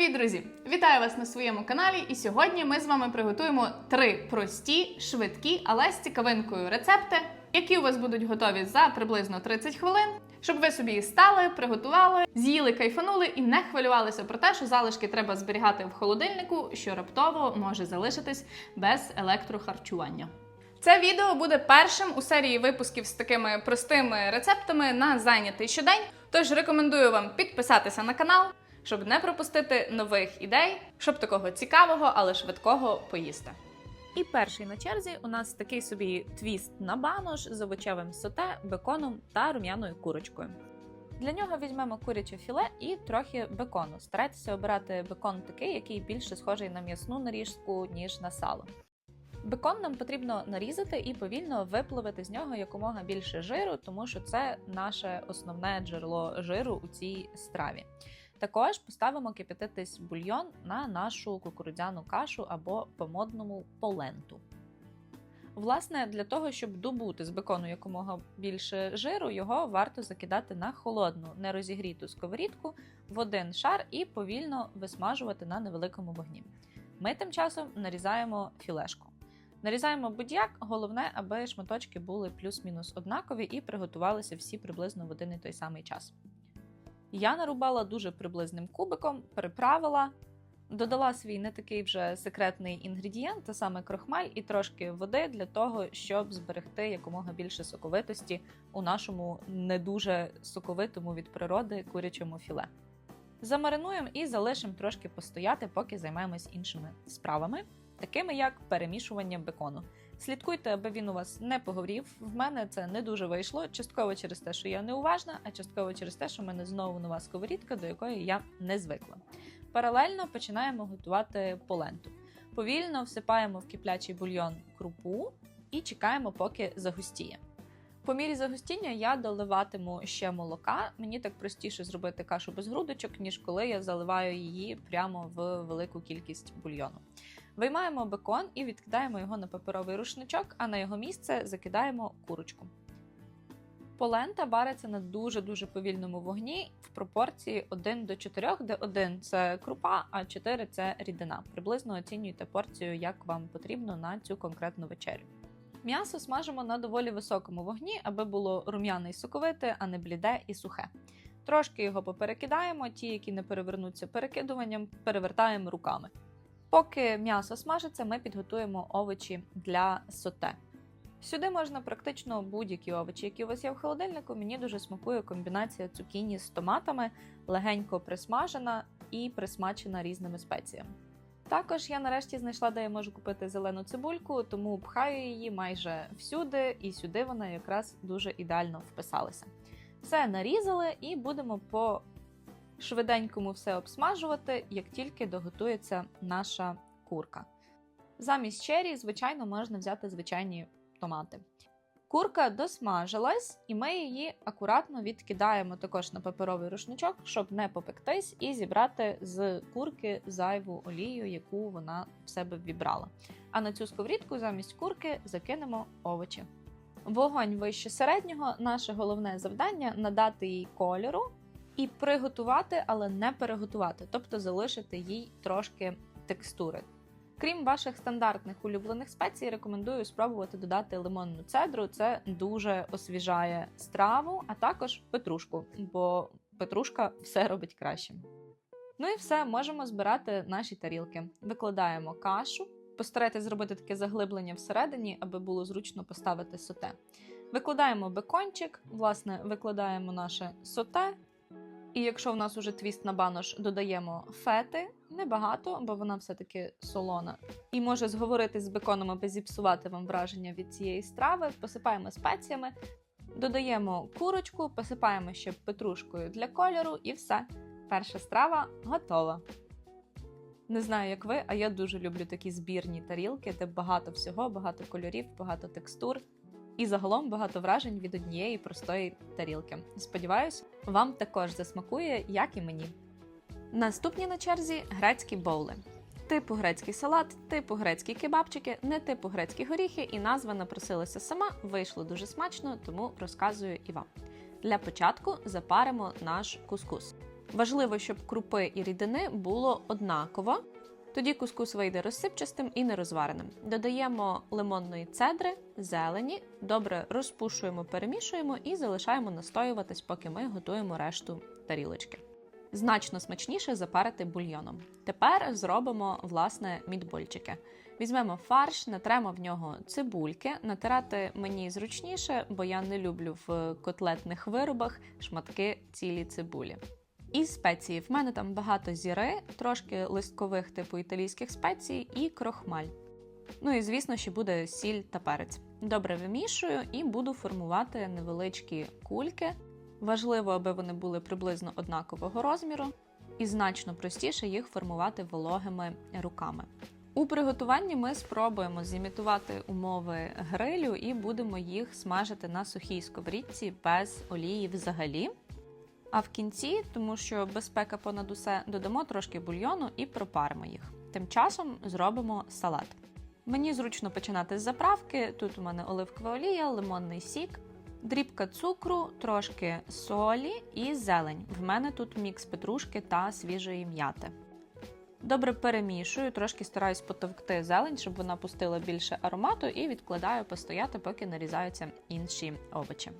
Привіт, друзі! Вітаю вас на своєму каналі. І сьогодні ми з вами приготуємо три прості, швидкі, але з цікавинкою рецепти, які у вас будуть готові за приблизно 30 хвилин, щоб ви собі стали, приготували, з'їли, кайфанули і не хвилювалися про те, що залишки треба зберігати в холодильнику, що раптово може залишитись без електрохарчування. Це відео буде першим у серії випусків з такими простими рецептами на зайнятий щодень. Тож рекомендую вам підписатися на канал, щоб не пропустити нових ідей, щоб такого цікавого, але швидкого поїсти. І перший на черзі у нас такий собі твіст на банош з овочевим соте, беконом та рум'яною курочкою. Для нього візьмемо куряче філе і трохи бекону. Старайтеся обирати бекон такий, який більше схожий на м'ясну нарізку, ніж на сало. Бекон нам потрібно нарізати і повільно випливати з нього якомога більше жиру, тому що це наше основне джерело жиру у цій страві. Також поставимо кип'ятитись бульйон на нашу кукурудзяну кашу або по-модному поленту. Власне, для того, щоб добути з бекону якомога більше жиру, його варто закидати на холодну, нерозігріту сковорідку в один шар і повільно висмажувати на невеликому вогні. Ми тим часом нарізаємо філешку. Нарізаємо будь-як, головне, аби шматочки були плюс-мінус однакові і приготувалися всі приблизно в один і той самий час. Я нарубала дуже приблизним кубиком, приправила, додала свій не такий вже секретний інгредієнт, а саме крохмаль і трошки води для того, щоб зберегти якомога більше соковитості у нашому не дуже соковитому від природи курячому філе. Замаринуємо і залишимо трошки постояти, поки займемось іншими справами, такими як перемішування бекону. Слідкуйте, аби він у вас не погорів. В мене це не дуже вийшло, частково через те, що я неуважна, а частково через те, що в мене знову нова сковорідка, до якої я не звикла. Паралельно починаємо готувати поленту. Повільно всипаємо в киплячий бульйон крупу і чекаємо, поки загустіє. По мірі загустіння я доливатиму ще молока. Мені так простіше зробити кашу без грудочок, ніж коли я заливаю її прямо в велику кількість бульйону. Виймаємо бекон і відкидаємо його на паперовий рушничок, а на його місце закидаємо курочку. Полента вариться на дуже-дуже повільному вогні в пропорції 1 до 4, де 1 це крупа, а 4 це рідина. Приблизно оцінюйте порцію, як вам потрібно на цю конкретну вечерю. М'ясо смажимо на доволі високому вогні, аби було рум'яне і соковите, а не бліде і сухе. Трошки його поперекидаємо, ті, які не перевернуться перекидуванням, перевертаємо руками. Поки м'ясо смажиться, ми підготуємо овочі для соте. Сюди можна практично будь-які овочі, які у вас є в холодильнику. Мені дуже смакує комбінація цукіні з томатами, легенько присмажена і присмачена різними спеціями. Також я нарешті знайшла, де я можу купити зелену цибульку, тому пхаю її майже всюди, і сюди вона якраз дуже ідеально вписалася. Все нарізали і будемо по швиденькому все обсмажувати, як тільки доготується наша курка. Замість чері, звичайно, можна взяти звичайні томати. Курка досмажилась, і ми її акуратно відкидаємо також на паперовий рушничок, щоб не попектись, і зібрати з курки зайву олію, яку вона в себе вібрала. А на цю сковорідку замість курки закинемо овочі. Вогонь вище середнього, наше головне завдання надати їй кольору і приготувати, але не переготувати, тобто залишити їй трошки текстури. Крім ваших стандартних улюблених спецій, рекомендую спробувати додати лимонну цедру. Це дуже освіжає страву, а також петрушку, бо петрушка все робить краще. Ну і все, можемо збирати наші тарілки. Викладаємо кашу, постарайтесь зробити таке заглиблення всередині, аби було зручно поставити соте. Викладаємо бекончик, власне, викладаємо наше соте. І якщо в нас уже твіст на банош, додаємо фети, небагато, бо вона все-таки солона. І може зговорити з беконом, аби зіпсувати вам враження від цієї страви. Посипаємо спеціями, додаємо курочку, посипаємо ще петрушкою для кольору, і все. Перша страва готова. Не знаю, як ви, а я дуже люблю такі збірні тарілки, де багато всього, багато кольорів, багато текстур. І загалом багато вражень від однієї простої тарілки. Сподіваюсь, вам також засмакує, як і мені. Наступні на черзі грецькі боули. Типу грецький салат, типу грецькі кебабчики, не типу грецькі горіхи, і назва напросилася сама, вийшло дуже смачно, тому розказую і вам. Для початку запаримо наш кускус. Важливо, щоб крупи і рідини було однаково. Тоді кускус вийде розсипчастим і нерозвареним. Додаємо лимонної цедри, зелені, добре розпушуємо, перемішуємо і залишаємо настоюватись, поки ми готуємо решту тарілочки. Значно смачніше запарити бульйоном. Тепер зробимо власне мідбольчики. Візьмемо фарш, натремо в нього цибульки. Натирати мені зручніше, бо я не люблю в котлетних виробах шматки цілі цибулі. І спеції. В мене там багато зіри, трошки листкових типу італійських спецій і крохмаль. Ну і звісно, ще буде сіль та перець. Добре вимішую і буду формувати невеличкі кульки. Важливо, аби вони були приблизно однакового розміру, і значно простіше їх формувати вологими руками. У приготуванні ми спробуємо зімітувати умови грилю і будемо їх смажити на сухій сковорідці без олії взагалі. А в кінці, тому що безпека понад усе, додамо трошки бульйону і пропаримо їх. Тим часом зробимо салат. Мені зручно починати з заправки. Тут у мене оливкова олія, лимонний сік, дрібка цукру, трошки солі і зелень. В мене тут мікс петрушки та свіжої м'яти. Добре перемішую, трошки стараюсь потовкти зелень, щоб вона пустила більше аромату, і відкладаю постояти, поки нарізаються інші овочі.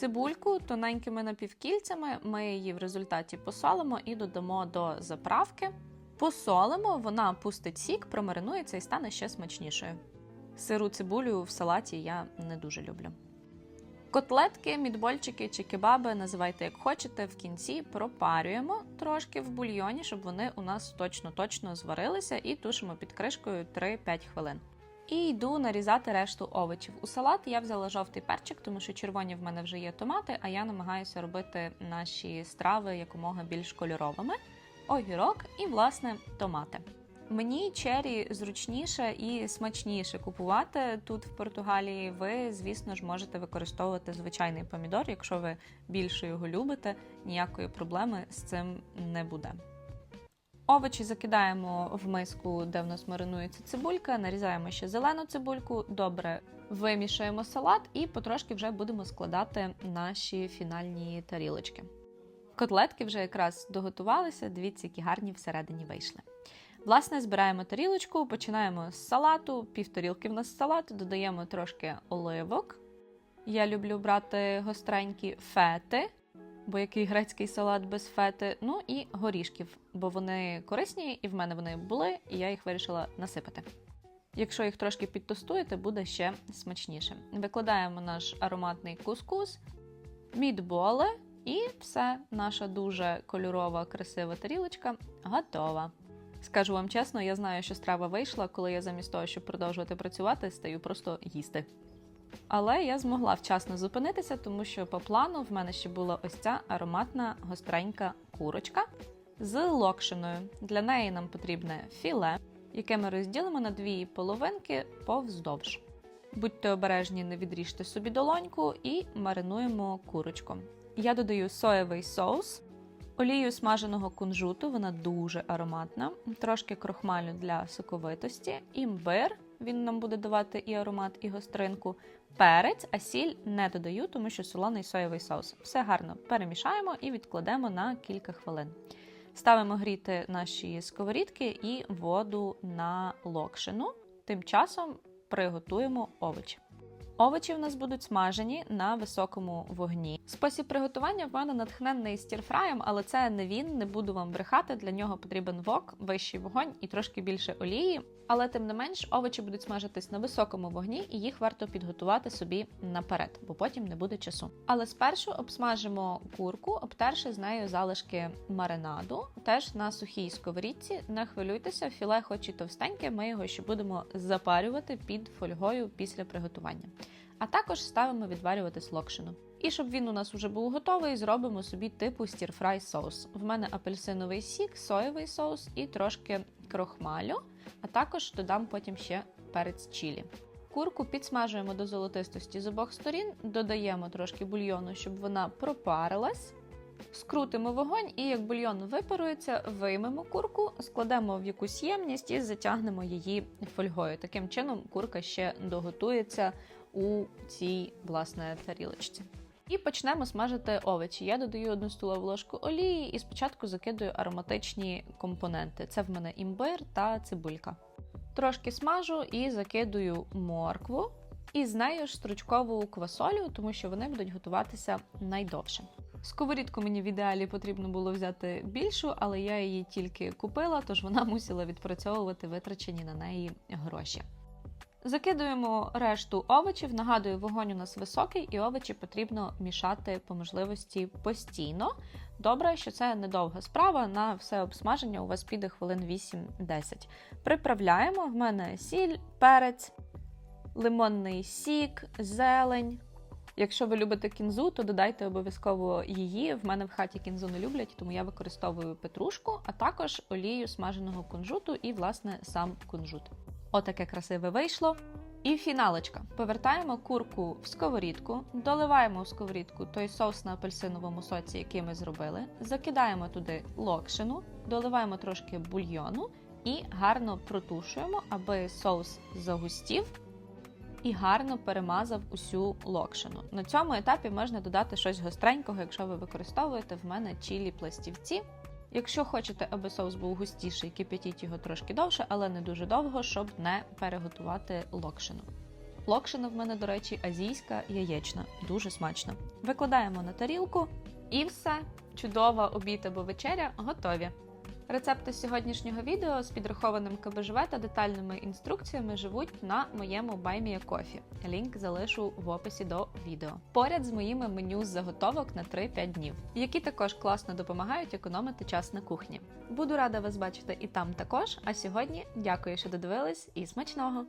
Цибульку тоненькими напівкільцями ми її в результаті посолимо і додамо до заправки. Посолимо, вона пустить сік, промаринується і стане ще смачнішою. Сиру цибулю в салаті я не дуже люблю. Котлетки, мідбольчики чи кебаби, називайте як хочете, в кінці пропарюємо трошки в бульйоні, щоб вони у нас точно-точно зварилися, і тушимо під кришкою 3-5 хвилин. І йду нарізати решту овочів. У салат я взяла жовтий перчик, тому що червоні в мене вже є томати, а я намагаюся робити наші страви якомога більш кольоровими. Огірок і, власне, томати. Мені чері зручніше і смачніше купувати тут в Португалії. Ви, звісно ж, можете використовувати звичайний помідор, якщо ви більше його любите, ніякої проблеми з цим не буде. Овочі закидаємо в миску, де в нас маринується цибулька, нарізаємо ще зелену цибульку, добре вимішуємо салат і потрошки вже будемо складати наші фінальні тарілочки. Котлетки вже якраз доготувалися, дивіться, які гарні всередині вийшли. Власне, збираємо тарілочку, починаємо з салату, півторілки в нас салат, додаємо трошки оливок. Я люблю брати гостренькі фети, бо який грецький салат без фети. Ну і горішків, бо вони корисні, і в мене вони були, і я їх вирішила насипати. Якщо їх трошки підтостуєте, буде ще смачніше. Викладаємо наш ароматний кускус, мідболи, і все, наша дуже кольорова, красива тарілочка готова. Скажу вам чесно, я знаю, що страва вийшла, коли я замість того, щоб продовжувати працювати, стаю просто їсти. Але я змогла вчасно зупинитися, тому що по плану в мене ще була ось ця ароматна гостренька курочка з локшиною. Для неї нам потрібне філе, яке ми розділимо на дві половинки повздовж. Будьте обережні, не відріжте собі долоньку і маринуємо курочку. Я додаю соєвий соус, олію смаженого кунжуту, вона дуже ароматна, трошки крохмалю для соковитості, імбир, він нам буде давати і аромат, і гостринку. Перець, а сіль не додаю, тому що солоний соєвий соус. Все гарно перемішаємо і відкладемо на кілька хвилин. Ставимо гріти наші сковорідки і воду на локшину. Тим часом приготуємо овочі. Овочі в нас будуть смажені на високому вогні. Спосіб приготування в мене натхненний стірфраєм, але це не він, не буду вам брехати. Для нього потрібен вок, вищий вогонь і трошки більше олії. Але тим не менш, овочі будуть смажитись на високому вогні, і їх варто підготувати собі наперед, бо потім не буде часу. Але спершу обсмажимо курку, обтерши з нею залишки маринаду, теж на сухій сковорідці. Не хвилюйтеся, філе, хоч і товстеньке, ми його ще будемо запарювати під фольгою після приготування. А також ставимо відварюватись локшину. І щоб він у нас вже був готовий, зробимо собі типу стірфрай соус. В мене апельсиновий сік, соєвий соус і трошки крохмалю, а також додам потім ще перець чілі. Курку підсмажуємо до золотистості з обох сторін, додаємо трошки бульйону, щоб вона пропарилась. Скрутимо вогонь, і як бульйон випарується, виймемо курку, складемо в якусь ємність і затягнемо її фольгою. Таким чином, курка ще доготується у цій власне тарілочці. І почнемо смажити овочі. Я додаю одну столову ложку олії і спочатку закидую ароматичні компоненти. Це в мене імбир та цибулька. Трошки смажу і закидую моркву, і з нею ж стручкову квасолю, тому що вони будуть готуватися найдовше. Сковорідку мені в ідеалі потрібно було взяти більшу, але я її тільки купила, тож вона мусила відпрацьовувати витрачені на неї гроші. Закидуємо решту овочів. Нагадую, вогонь у нас високий, і овочі потрібно мішати по можливості постійно. Добре, що це недовга справа. На все обсмаження у вас піде хвилин 8-10. Приправляємо в мене сіль, перець, лимонний сік, зелень. Якщо ви любите кінзу, то додайте обов'язково її. В мене в хаті кінзу не люблять, тому я використовую петрушку, а також олію смаженого кунжуту і, власне, сам кунжут. Отаке красиве вийшло. І фіналочка. Повертаємо курку в сковорідку, доливаємо в сковорідку той соус на апельсиновому соці, який ми зробили. Закидаємо туди локшину, доливаємо трошки бульйону і гарно протушуємо, аби соус загустів і гарно перемазав усю локшину. На цьому етапі можна додати щось гостренького, якщо ви використовуєте в мене чілі пластівці. Якщо хочете, аби соус був густіший, кип'ятіть його трошки довше, але не дуже довго, щоб не переготувати локшину. Локшина в мене, до речі, азійська яєчна, дуже смачна. Викладаємо на тарілку і все. Чудова обід або вечеря готові. Рецепти сьогоднішнього відео з підрахованим КБЖВ та детальними інструкціями живуть на моєму Баймія Кофі. Лінк залишу в описі до відео. Поряд з моїми меню з заготовок на 3-5 днів, які також класно допомагають економити час на кухні. Буду рада вас бачити і там також. А сьогодні дякую, що додивились, і смачного!